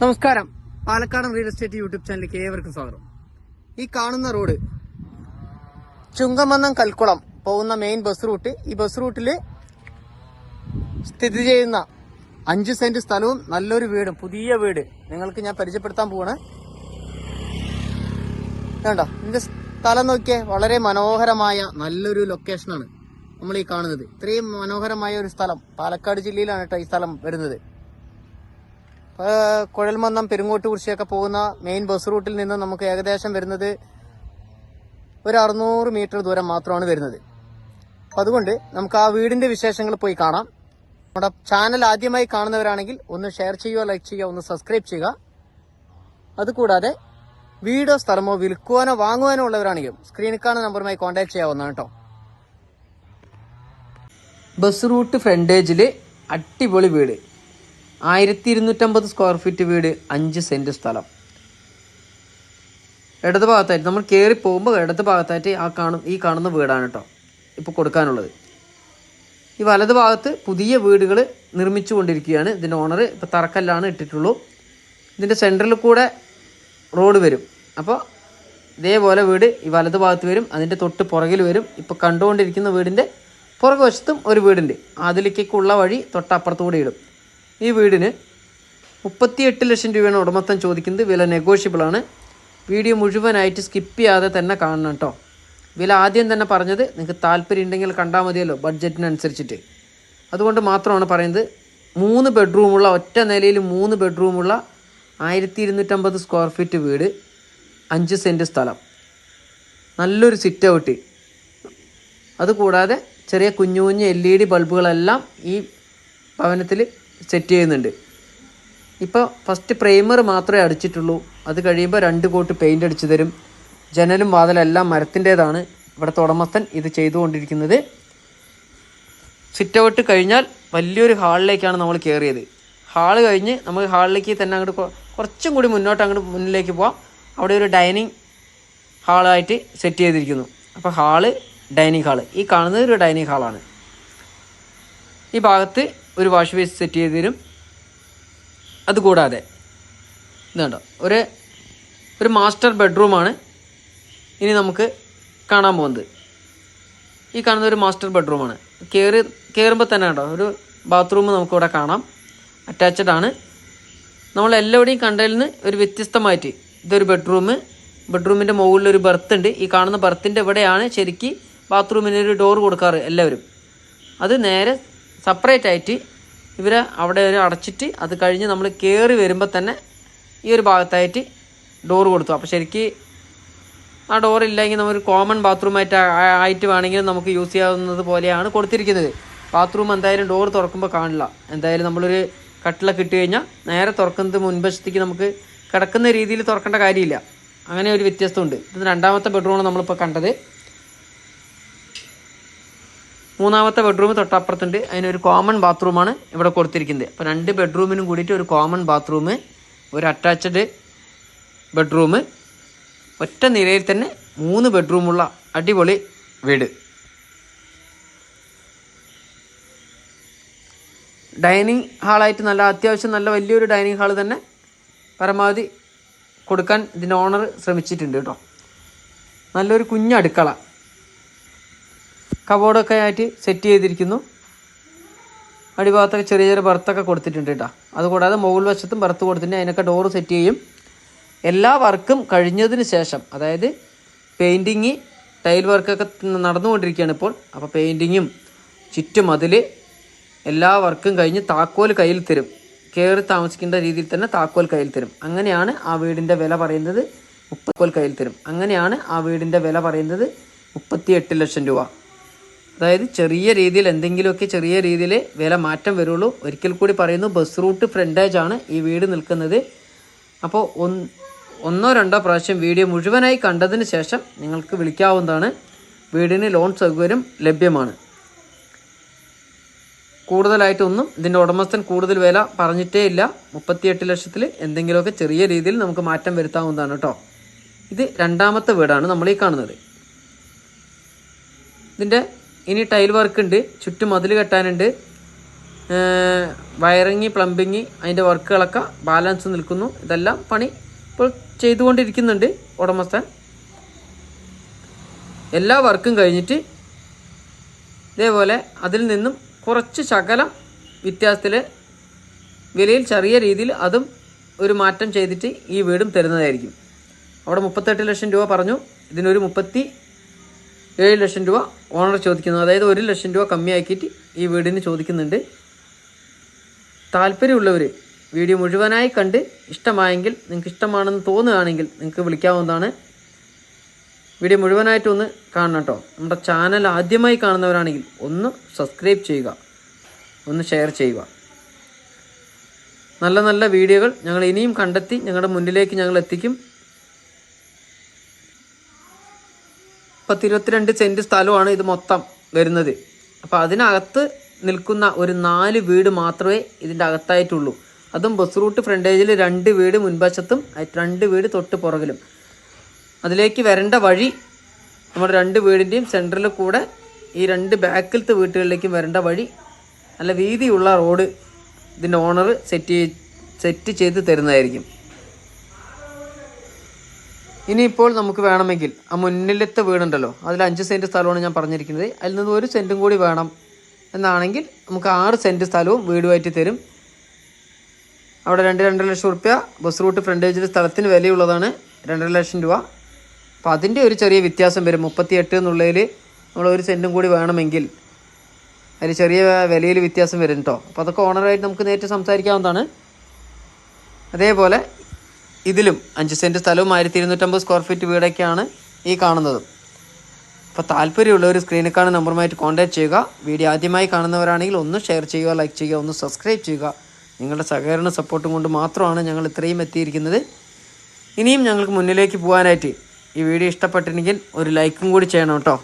നമസ്കാരം. Palakkad real estate YouTube ചാനലിലേക്ക് ഏവർക്കും സ്വാഗതം. ഈ കാണുന്ന റോഡ് ചുങ്കമന്നം കൽക്കുളം പോകുന്ന മെയിൻ ബസ് റൂട്ട് ഈ ബസ് റൂട്ടിൽ സ്ഥിതി ചെയ്യുന്ന അഞ്ച് സെന്റ് സ്ഥലവും നല്ലൊരു വീടും പുതിയ വീട്. നിങ്ങൾക്ക് ഞാൻ പരിചയപ്പെടുത്താൻ പോവാണ്. വേണ്ട ഇതിന്റെ സ്ഥലം നോക്കിയേ വളരെ മനോഹരമായ നല്ലൊരു ലൊക്കേഷനാണ് നമ്മൾ ഈ കാണുന്നത്. ഇത്രയും മനോഹരമായ ഒരു സ്ഥലം പാലക്കാട് ജില്ലയിലാണ് കേട്ടോ ഈ സ്ഥലം വരുന്നത്. കുഴൽമന്നം പെരുങ്ങോട്ടുകുറിശിയൊക്കെ പോകുന്ന മെയിൻ ബസ് റൂട്ടിൽ നിന്ന് നമുക്ക് ഏകദേശം വരുന്നത് ഒരു അറുന്നൂറ് മീറ്റർ ദൂരം മാത്രമാണ് വരുന്നത്. അപ്പം അതുകൊണ്ട് നമുക്ക് ആ വീടിന്റെ വിശേഷങ്ങൾ പോയി കാണാം. നമ്മുടെ ചാനൽ ആദ്യമായി കാണുന്നവരാണെങ്കിൽ ഒന്ന് ഷെയർ ചെയ്യുക ലൈക്ക് ചെയ്യുക ഒന്ന് സബ്സ്ക്രൈബ് ചെയ്യുക. അതുകൂടാതെ വീടോ സ്ഥലമോ വിൽക്കുവാനോ വാങ്ങുവാനോ ഉള്ളവരാണെങ്കിലും സ്ക്രീനിൽ കാണുന്ന നമ്പറുമായി കോൺടാക്ട് ചെയ്യാവുന്നതാണ് കേട്ടോ ബസ് റൂട്ട് ഫ്രണ്ടേജിൽ അടിപൊളി വീട്. ആയിരത്തി ഇരുന്നൂറ്റമ്പത് സ്ക്വയർ ഫീറ്റ് വീട് അഞ്ച് സെന്റ് സ്ഥലം. ഇടത് ഭാഗത്തായിട്ട് നമ്മൾ കയറി പോകുമ്പോൾ ഇടത് ഭാഗത്തായിട്ട് ആ കാണും ഈ കാണുന്ന വീടാണ് കേട്ടോ ഇപ്പോൾ കൊടുക്കാനുള്ളത്. ഈ വലത് ഭാഗത്ത് പുതിയ വീടുകൾ നിർമ്മിച്ചു കൊണ്ടിരിക്കുകയാണ്. ഇതിന്റെ ഓണർ ഇപ്പോൾ തറക്കല്ലാണ് ഇട്ടിട്ടുള്ളൂ. ഇതിന്റെ സെന്ററിൽ കൂടെ റോഡ് വരും. അപ്പോൾ ഇതേപോലെ വീട് ഈ വലത് ഭാഗത്ത് വരും അതിന്റെ തൊട്ട് പുറകിൽ വരും. ഇപ്പോൾ കണ്ടുകൊണ്ടിരിക്കുന്ന വീടിന്റെ പുറകുവശത്തും ഒരു വീടുണ്ട്. അതിലേക്കുള്ള വഴി തൊട്ടപ്പുറത്തുകൂടെ ഇടും. ഈ വീടിന് മുപ്പത്തിയെട്ട് ലക്ഷം രൂപയാണ് ഉടമസ്ഥൻ ചോദിക്കുന്നത്. വില നെഗോഷ്യബിൾ ആണ്. വീഡിയോ മുഴുവനായിട്ട് സ്കിപ്പ് ചെയ്യാതെ തന്നെ കാണണം കേട്ടോ വില ആദ്യം തന്നെ പറഞ്ഞത് നിങ്ങൾക്ക് താല്പര്യം ഉണ്ടെങ്കിൽ കണ്ടാൽ മതിയല്ലോ ബഡ്ജറ്റിനനുസരിച്ചിട്ട് അതുകൊണ്ട് മാത്രമാണ് പറയുന്നത്. മൂന്ന് ബെഡ്റൂമുള്ള ഒറ്റ നിലയിൽ മൂന്ന് ബെഡ്റൂമുള്ള ആയിരത്തി ഇരുന്നൂറ്റമ്പത് സ്ക്വയർ ഫീറ്റ് വീട് അഞ്ച് സെന്റ് സ്ഥലം. നല്ലൊരു സിറ്റ് ഔട്ട് അതുകൂടാതെ ചെറിയ കുഞ്ഞു കുഞ്ഞു എൽ ഇ ഡി ബൾബുകളെല്ലാം ഈ ഭവനത്തിൽ സെറ്റ് ചെയ്യുന്നുണ്ട്. ഇപ്പോൾ ഫസ്റ്റ് പ്രൈമർ മാത്രമേ അടിച്ചിട്ടുള്ളൂ. അത് കഴിയുമ്പോൾ രണ്ട് കോട്ട് പെയിന്റ് അടിച്ചു തരും. ജനലും വാതിലെല്ലാം മരത്തിന്റേതാണ്. ഇവിടുത്തെ ഉടമസ്ഥൻ ഇത് ചെയ്തുകൊണ്ടിരിക്കുന്നത്. സിറ്റ് ഔട്ട് കഴിഞ്ഞാൽ വലിയൊരു ഹാളിലേക്കാണ് നമ്മൾ കയറിയത് ഹാൾ കഴിഞ്ഞ് നമുക്ക് ഹാളിലേക്ക് തന്നെ അങ്ങോട്ട് കുറച്ചും കൂടി മുന്നോട്ട് അങ്ങോട്ട് മുന്നിലേക്ക് പോവാം. അവിടെ ഒരു ഡൈനിങ് ഹാളായിട്ട് സെറ്റ് ചെയ്തിരിക്കുന്നു. അപ്പോൾ ഹാൾ ഡൈനിങ് ഹാൾ ഈ കാണുന്നത് ഒരു ഡൈനിങ് ഹാളാണ് ഈ ഭാഗത്ത് ഒരു വാഷ് ബേസ് സെറ്റ് ചെയ്ത് തരും. അതുകൂടാതെ ഇതുണ്ടോ ഒരു ഒരു മാസ്റ്റർ ബെഡ്റൂമാണ് ഇനി നമുക്ക് കാണാൻ പോകുന്നത്. ഈ കാണുന്ന ഒരു മാസ്റ്റർ ബെഡ്റൂമാണ്. കയറി കയറുമ്പോൾ തന്നെ ഉണ്ടോ ഒരു ബാത്റൂം നമുക്കിവിടെ കാണാം. അറ്റാച്ച്ഡ് ആണ്. നമ്മൾ എല്ലാവിടെയും കണ്ടതിൽ നിന്ന് ഒരു വ്യത്യസ്തമായിട്ട് ഇതൊരു ബെഡ്റൂം ബെഡ്റൂമിന്റെ മുകളിലൊരു ബർത്ത് ഉണ്ട്. ഈ കാണുന്ന ബർത്തിന്റെ ഇവിടെയാണ് ശരിക്ക് ബാത്റൂമിന് ഒരു ഡോർ കൊടുക്കാറ് എല്ലാവരും. അത് നേരെ സെപ്പറേറ്റ് ആയിട്ട് ഇവരെ അവിടെ ഒരു അടച്ചിട്ട് അത് കഴിഞ്ഞ് നമ്മൾ കയറി വരുമ്പോൾ തന്നെ ഈ ഒരു ഭാഗത്തായിട്ട് ഡോർ കൊടുത്തു. അപ്പോൾ ശരിക്ക് ആ ഡോർ ഇല്ലെങ്കിൽ നമ്മൾ കോമൺ ബാത്റൂം ആയിട്ട് വേണമെങ്കിലും നമുക്ക് യൂസ് ചെയ്യാവുന്നത് പോലെയാണ് കൊടുത്തിരിക്കുന്നത്. ബാത്റൂം എന്തായാലും ഡോർ തുറക്കുമ്പോൾ കാണില്ല. എന്തായാലും നമ്മളൊരു കട്ടിലൊക്കെ കിട്ടി കഴിഞ്ഞാൽ നേരെ തുറക്കുന്നത് മുൻവശത്തേക്ക് നമുക്ക് കിടക്കുന്ന രീതിയിൽ തുറക്കേണ്ട കാര്യമില്ല. അങ്ങനെ ഒരു വ്യത്യസ്തമുണ്ട് ഇത് രണ്ടാമത്തെ ബെഡ്റൂമാണ് നമ്മളിപ്പോൾ കണ്ടത്. മൂന്നാമത്തെ ബെഡ്റൂം തൊട്ടപ്പുറത്തുണ്ട്. അതിനൊരു കോമൺ ബാത്റൂമാണ് ഇവിടെ കൊടുത്തിരിക്കുന്നത്. അപ്പോൾ രണ്ട് ബെഡ്റൂമിനും കൂടിയിട്ട് ഒരു കോമൺ ബാത്റൂം ഒരു അറ്റാച്ച്ഡ് ബെഡ്റൂം ഒറ്റ നിലയിൽ തന്നെ മൂന്ന് ബെഡ്റൂമുള്ള അടിപൊളി വീട്. ഡൈനിങ് ഹാളായിട്ട് നല്ല അത്യാവശ്യം നല്ല വലിയൊരു ഡൈനിങ് ഹാൾ തന്നെ പരമാവധി കൊടുക്കാൻ ഇതിന്റെ ഓണർ ശ്രമിച്ചിട്ടുണ്ട് കേട്ടോ. നല്ലൊരു കുഞ്ഞ് അടുക്കള കബോർഡൊക്കെ ആയിട്ട് സെറ്റ് ചെയ്തിരിക്കുന്നു. അടിഭാഗത്തൊക്കെ ചെറിയ ചെറിയ ബർത്തൊക്കെ കൊടുത്തിട്ടുണ്ട് കേട്ടോ അതുകൂടാതെ മുകൾ വശത്തും ബർത്ത് കൊടുത്തിട്ടുണ്ട്. അതിനൊക്കെ ഡോറ് സെറ്റ് ചെയ്യും. എല്ലാ വർക്കും കഴിഞ്ഞതിന് ശേഷം അതായത് പെയിന്റിങ് ടൈൽ വർക്കൊക്കെ നടന്നുകൊണ്ടിരിക്കുകയാണ് ഇപ്പോൾ. അപ്പോൾ പെയിന്റിങ്ങും ചുറ്റും അതിൽ എല്ലാ വർക്കും കഴിഞ്ഞ് താക്കോൽ കയ്യിൽ തരും. കയറി താമസിക്കേണ്ട രീതിയിൽ തന്നെ താക്കോൽ കയ്യിൽ തരും. അങ്ങനെയാണ് ആ വീടിന്റെ വില പറയുന്നത്. മുപ്പത്തോൽ കയ്യിൽ തരും. അങ്ങനെയാണ് ആ വീടിന്റെ വില പറയുന്നത്. മുപ്പത്തിയെട്ട് ലക്ഷം രൂപ. അതായത് ചെറിയ രീതിയിൽ എന്തെങ്കിലുമൊക്കെ ചെറിയ രീതിയിൽ വില മാറ്റം വരുള്ളൂ. ഒരിക്കൽ കൂടി പറയുന്നു ബസ് റൂട്ട് ഫ്രണ്ടേജ് ആണ് ഈ വീട് നിൽക്കുന്നത്. അപ്പോൾ ഒന്ന് രണ്ടോ പ്രാവശ്യം വീഡിയോ മുഴുവനായി കണ്ടതിന് ശേഷം നിങ്ങൾക്ക് വിളിക്കാവുന്നതാണ്. വീടിന് ലോൺ സൗകര്യം ലഭ്യമാണ്. കൂടുതലായിട്ടൊന്നും ഇതിന്റെ ഉടമസ്ഥൻ കൂടുതൽ വില പറഞ്ഞിട്ടേ ഇല്ല. മുപ്പത്തിയെട്ട് ലക്ഷത്തിൽ എന്തെങ്കിലുമൊക്കെ ചെറിയ രീതിയിൽ നമുക്ക് മാറ്റം വരുത്താവുന്നതാണ് കേട്ടോ. ഇത് രണ്ടാമത്തെ വീടാണ് നമ്മൾ ഈ കാണുന്നത്. ഇതിന്റെ ഇനി ടൈൽ വർക്ക് ഉണ്ട്. ചുറ്റും മതിൽ കെട്ടാനുണ്ട്. വയറിങ് പ്ലംബിങ് അതിന്റെ വർക്കുകളൊക്കെ ബാലൻസ് നിൽക്കുന്നു. ഇതെല്ലാം പണി ഇപ്പോൾ ചെയ്തുകൊണ്ടിരിക്കുന്നുണ്ട് ഉടമസ്ഥൻ. എല്ലാ വർക്കും കഴിഞ്ഞിട്ട് ഇതേപോലെ അതിൽ നിന്നും കുറച്ച് ശകലം വ്യത്യാസത്തിൽ വിലയിൽ ചെറിയ രീതിയിൽ അതും ഒരു മാറ്റം ചെയ്തിട്ട് ഈ വീടും തരുന്നതായിരിക്കും. അവിടെ മുപ്പത്തെട്ട് ലക്ഷം രൂപ പറഞ്ഞു. ഇതിനൊരു മുപ്പത്തി ഏഴ് ലക്ഷം രൂപ ഓണർ ചോദിക്കുന്നു. അതായത് ഒരു ലക്ഷം രൂപ കമ്മിയാക്കിയിട്ട് ഈ വീടിന് ചോദിക്കുന്നുണ്ട്. താല്പര്യമുള്ളവർ വീഡിയോ മുഴുവനായി കണ്ട് ഇഷ്ടമായെങ്കിൽ നിങ്ങൾക്ക് ഇഷ്ടമാണെന്ന് തോന്നുകയാണെങ്കിൽ നിങ്ങൾക്ക് വിളിക്കാവുന്നതാണ്. വീഡിയോ മുഴുവനായിട്ടൊന്ന് കാണണം കേട്ടോ. നമ്മുടെ ചാനൽ ആദ്യമായി കാണുന്നവരാണെങ്കിൽ ഒന്ന് സബ്സ്ക്രൈബ് ചെയ്യുക. ഒന്ന് ഷെയർ ചെയ്യുക. നല്ല നല്ല വീഡിയോകൾ ഞങ്ങൾ ഇനിയും കണ്ടെത്തി ഞങ്ങളുടെ മുന്നിലേക്ക് ഞങ്ങൾ എത്തിക്കും. പത്ത് ഇരുപത്തിരണ്ട് സെന്റ് സ്ഥലമാണ് ഇത് മൊത്തം വരുന്നത്. അപ്പോൾ അതിനകത്ത് നിൽക്കുന്ന ഒരു നാല് വീട് മാത്രമേ ഇതിന്റെ അകത്തായിട്ടുള്ളൂ. അതും ബസ് റൂട്ട് ഫ്രണ്ടേജിൽ രണ്ട് വീട് മുൻവശത്തും രണ്ട് വീട് തൊട്ട് പുറകിലും. അതിലേക്ക് വരേണ്ട വഴി നമ്മുടെ രണ്ട് വീടിന്റെയും സെന്ററിൽ കൂടെ ഈ രണ്ട് ബാക്കിലത്തെ വീട്ടുകളിലേക്കും വരേണ്ട വഴി നല്ല വീതിയുള്ള റോഡ് ഇതിന്റെ ഓണർ സെറ്റ് സെറ്റ് ചെയ്ത് തരുന്നതായിരിക്കും. ഇനിയിപ്പോൾ നമുക്ക് വേണമെങ്കിൽ ആ മുന്നിലത്തെ വീടുണ്ടല്ലോ അതിൽ അഞ്ച് സെന്റ് സ്ഥലമാണ് ഞാൻ പറഞ്ഞിരിക്കുന്നത്. അതിൽ നിന്ന് ഒരു സെന്റും കൂടി വേണം എന്നാണെങ്കിൽ നമുക്ക് ആറ് സെന്റ് സ്ഥലവും വീടുമായിട്ട് തരും. അവിടെ രണ്ട് രണ്ടര ലക്ഷം റുപ്യ ബസ് റൂട്ട് ഫ്രണ്ടേജിൽ സ്ഥലത്തിന് വിലയുള്ളതാണ് രണ്ടര ലക്ഷം രൂപ. അപ്പോൾ അതിന്റെ ഒരു ചെറിയ വ്യത്യാസം വരും. മുപ്പത്തി എട്ട് എന്നുള്ളതിൽ നമ്മൾ ഒരു സെന്റും കൂടി വേണമെങ്കിൽ അതിൽ ചെറിയ വിലയിൽ വ്യത്യാസം വരും കേട്ടോ അപ്പോൾ അതൊക്കെ ഓണറായിട്ട് നമുക്ക് നേരിട്ട് സംസാരിക്കാവുന്നതാണ്. അതേപോലെ ഇതിലും അഞ്ച് സെന്റ് സ്ഥലവും ആയിരത്തി ഇരുന്നൂറ്റമ്പത് സ്ക്വയർ ഫീറ്റ് വീടൊക്കെയാണ് ഈ കാണുന്നത്. അപ്പോൾ താല്പര്യമുള്ളവർ സ്ക്രീനിൽ കാണുന്ന നമ്പറുമായിട്ട് കോൺടാക്ട് ചെയ്യുക. വീഡിയോ ആദ്യമായി കാണുന്നവരാണെങ്കിൽ ഒന്ന് ഷെയർ ചെയ്യുക ലൈക്ക് ചെയ്യുക ഒന്ന് സബ്സ്ക്രൈബ് ചെയ്യുക. നിങ്ങളുടെ സഹകരണ സപ്പോർട്ടും കൊണ്ട് മാത്രമാണ് ഞങ്ങൾ ഇത്രയും എത്തിയിരിക്കുന്നത്. ഇനിയും ഞങ്ങൾക്ക് മുന്നിലേക്ക് പോകാനായിട്ട് ഈ വീഡിയോ ഇഷ്ടപ്പെട്ടിട്ടുണ്ടെങ്കിൽ ഒരു ലൈക്കും കൂടി ചെയ്യണം കേട്ടോ.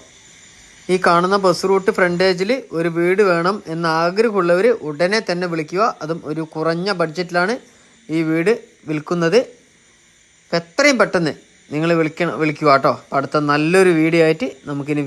ഈ കാണുന്ന ബസ് റൂട്ട് ഫ്രണ്ടേജിൽ ഒരു വീട് വേണം എന്ന് ആഗ്രഹമുള്ളവർ ഉടനെ തന്നെ വിളിക്കുക. അതും ഒരു കുറഞ്ഞ ബഡ്ജറ്റിലാണ് ഈ വീട് വിൽക്കുന്നത്. അപ്പം എത്രയും പെട്ടെന്ന് നിങ്ങൾ വിളിക്കണം വിളിക്കുക കേട്ടോ അടുത്ത നല്ലൊരു വീഡിയോ ആയിട്ട് നമുക്കിനി